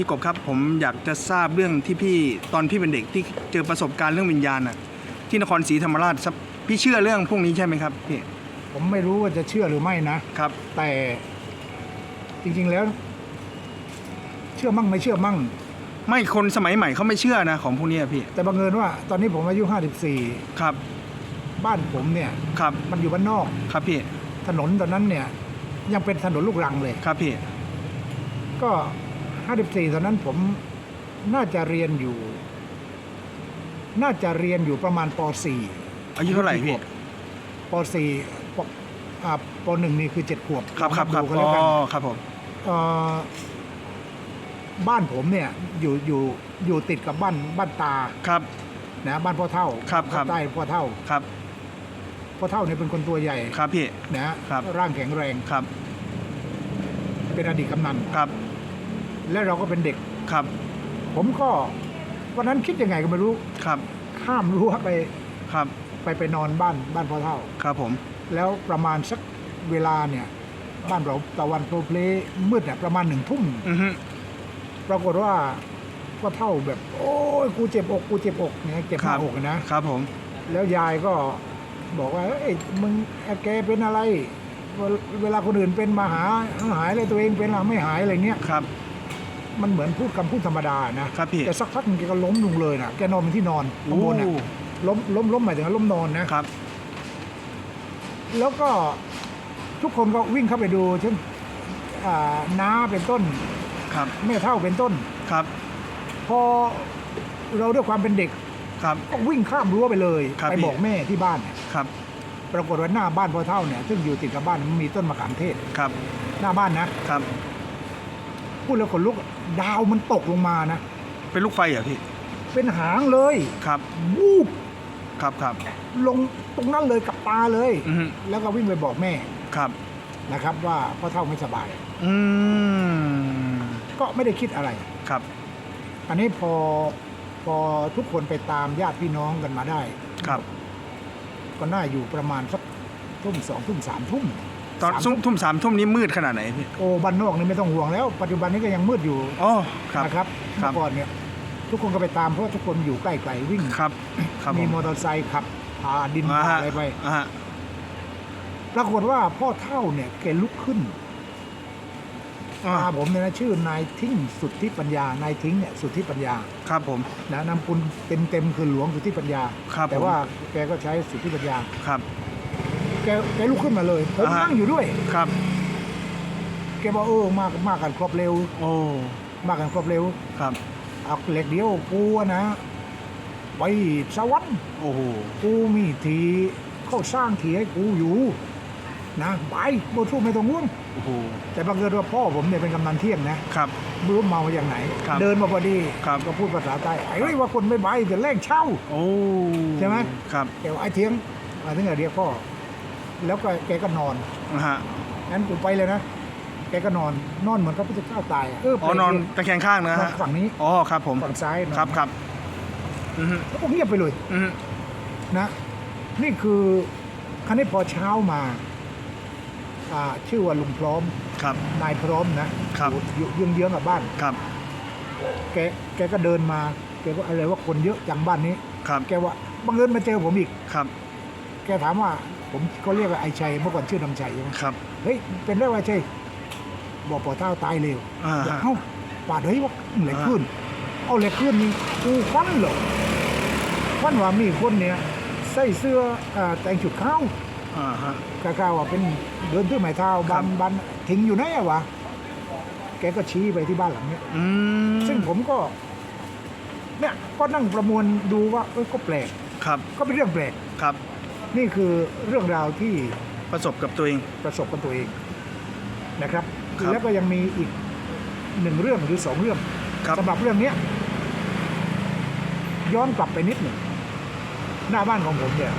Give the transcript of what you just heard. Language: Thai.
พี่กบครับผมอยากจะทราบเรื่องที่พี่ตอนพี่เป็นเด็กที่เจอประสบการณ์เรื่องวิญญาณน่ะที่นครศรีธรรมราชครับพี่เชื่อเรื่องพวกนี้ใช่ไหมครับพี่ผมไม่รู้ว่าจะเชื่อหรือไม่นะครับ แต่จริงๆแล้ว เชื่อมั่งไม่เชื่อมั่ง ไม่คนสมัยใหม่เขาไม่เชื่อนะของพวกนี้อะพี่แต่บังเอิญว่า ตอนนี้ผมอายุ ครับ54 บ้านผมเนี่ย ครับมันอยู่บ้านนอก ครับพี่ถนนตอนนั้นเนี่ย ยังเป็นถนนลูกรังเลย ครับพี่ก็ 54 ตอนนั้นผมน่าจะเรียนอยู่ น่าจะเรียนอยู่ประมาณป .4 อายุเท่าไหร่พี่ป .4 ปอ่าป .1 นี่คือ7ขวบครับครับครับดูกันอ๋แล้วกัน อครับผม เอ่อบ้านผมเนี่ยอยู่อยู่อยู่ติดกับบ้านบ้านตาครับ นะบ้านพ่อเท่าครับครับภาใต้พ่อเท่าครับพ่อเท่าเนี่ยเป็นคนตัวใหญ่ครับพี่ นะครับ ร่างแข็งแรงครับเป็นอดีตกำนันครับ และเราก็เป็นเด็ก ครับ ผมก็วันนั้นคิดยังไงก็ไม่รู้ ครับ ข้ามรั้วไปครับ ไปไปนอนบ้านบ้านพ่อเท่า ครับผม แล้วประมาณสักเวลาเนี่ย บ้านเราตะวันโปรเพลมืดเนี่ยประมาณหนึ่งทุ่มอือฮึปรากฏว่าพ่อเท่าแบบ โอ้ยกูเจ็บอกกูเจ็บอกเนี่ยเจ็บหน้าอกนะ ครับผม แล้วยายก็บอกว่าเอ้ยมึงแกเป็นอะไร เวลเวลาคนอื่นเป็นมาหาหายเลยตัวเองเป็นหรือไม่หายอะไรเงี้ย ครับ มันเหมือนพูดคำพูดธรรมดานะครับพี่แต่สักพักหนึงแกก็ล้มลงเลยนะแกนอนบนที่นอนข้างบนน่ะโอ้ ล้มล้มล้มหมายถึงว่าล้มนอนนะ ครับ แล้วก็ทุกคนก็วิ่งเข้าไปดูเช่นอ่าน้าเป็นต้น ครับ แม่เท่าเป็นต้น ครับ พอเราด้วยความเป็นเด็กครับ ก็วิ่งข้ามรั้วไปเลย ครับไปพี่ บอกแม่ที่บ้านเนี่ยครับ ปรากฏว่าหน้าบ้านพ่อเท่าเนี่ยซึ่งอยู่ติดกับบ้านมันมีต้นมะขามเทศ ครับ หน้าบ้านนะครับ พูดแล้วขนลุกดาวมันตกลงมานะ เป็นลูกไฟเหรอพี่ เป็นหางเลยครับวูบครับครับลงตรงนั้นเลยกับตาเลย อือฮึแล้วก็วิ่งไปบอกแม่ครับนะครับ ว่าพ่อเท่าไม่สบาย อืมก็ไม่ได้คิดอะไร ครับ อันนี้พอพอทุกคนไปตามญาติพี่น้องกันมาได้ ครับ ก็น่าอยู่ประมาณสักทุ่มสองทุ่มสามทุ่ม ตอนสามซุ่มทุ่มสามทุ่มนี้มืดขนาดไหนพี่โอ้บ้านนอกนี่ไม่ต้องห่วงแล้ว ปัจจุบันนี้ก็ยังมืดอยู่อ๋อครับ นะครับครัเมื่บอก่อนเนี่ยทุกคนก็ไปตามเพราะว่าทุกคนอยู่ใกล้ๆวิ่ง ครับครับมีผมมอเตอร์ไซค์ขับพาดินอ่าพาฮะอะไรไป อ่าฮะปรากฏว่าพ่อเท่าเนี่ยแกลุกขึ้นอ่าตาผมเนี่ยนะชื่อนายทิ้งสุทธิปัญญานายทิ้งเนี่ยสุทธิปัญญาครับผม นะนามคุณเต็มเต็มๆคือหลวงสุทธิปัญญา ครับแต่ผมว่าแกก็ใช้สุทธิปัญญา ครับแกแกลุกขึ้นมาเลยผมอ่าฮะ นั่งอยู่ด้วย ครับ แกบอกเออมากมากกันครบเร็ว โอ้มากกันครบเร็วครับ เอาเหล็กเดียวกูอะนะไปสวรรค์โอ้โหกูมีทีเขาสร้างทีให้กูอยู่ นะไปโบทูไม่ต้องง่วง โอ้โหแต่บังเอิญว่าพ่อผมเนี่ยเป็นกำนันเที่ยงนะครับ ไม่รู้เมามาอย่างไหน ครับเดินมาพอดีครับ ก็พูดภาษาใต้ไอ้เฮ้ยว่าคนไม่ไปจะแลกเช่า โอ้ใช่ไหม ครับ แกว่าไอ้เที่ยงมาถึงกับเรียกพ่อ แล้วก็แกก็นอนนะฮะงั้นกูไปเลยนะ แกก็นอน นอนเหมือนพระพุทธเจ้าตายะเอออ๋อนอนตะแคงข้างนะนอนฮะฝั่งนี้ อ๋อครับผมฝั่งซ้ายนอนครับครับอือฮึแล้วก็เงียบไปเลย อือฮึนะ นี่คือครั้นี้พอเช้ามาอ่าชื่อว่าลุงพร้อม ครับ นายพร้อมนะครับ อยู่อยู่เยื้องๆกับบ้าน ครับแกแกก็เดินมา แกก็อะไรว่าคนเยอะจังบ้านนี้ ครับแกว่าบังเอิญมาเจอผมอีก ครับ แกถามว่า ผมเขาเรียกว่าไอ้ชัยเมื่อก่อนชื่อนำชัยใช่ไหมครับ เฮ้ยเป็นเรื่องอะไรชัยบอกปอเท้าตายเร็วอ่าบอกฮะ เอ้าปาดเฮ้ยว่าเหล็กขึ้น เอาเหล็กขึ้นนี่กูควันเหรอควันว่ามีคนเนี่ยใส่เสื้ออ่าแต่งชุดขาวอ่าฮะ กะกาว่าเป็นเดินด้วยไม้เท้าครับับ นบันทิ้งอยู่ไหนอะวะแกก็ชี้ไปที่บ้านหลังเนี้ย อืมซึ่งผมก็ เนี่ยก็นั่งประมวลดูว่าเอ้ยก็แปลก ครับก็เป็นเรื่องแปลก ครับ นี่คือเรื่องราวที่ประสบกับตัวเอง ประสบกับตัวเองนะครับ ครับ แล้วก็ยังมีอีกหนึ่งเรื่องหรือสองเรื่องครับสำหรับเรื่องเนี้ยย้อนกลับไปนิดหนึ่งหน้าบ้านของผมเนี่ย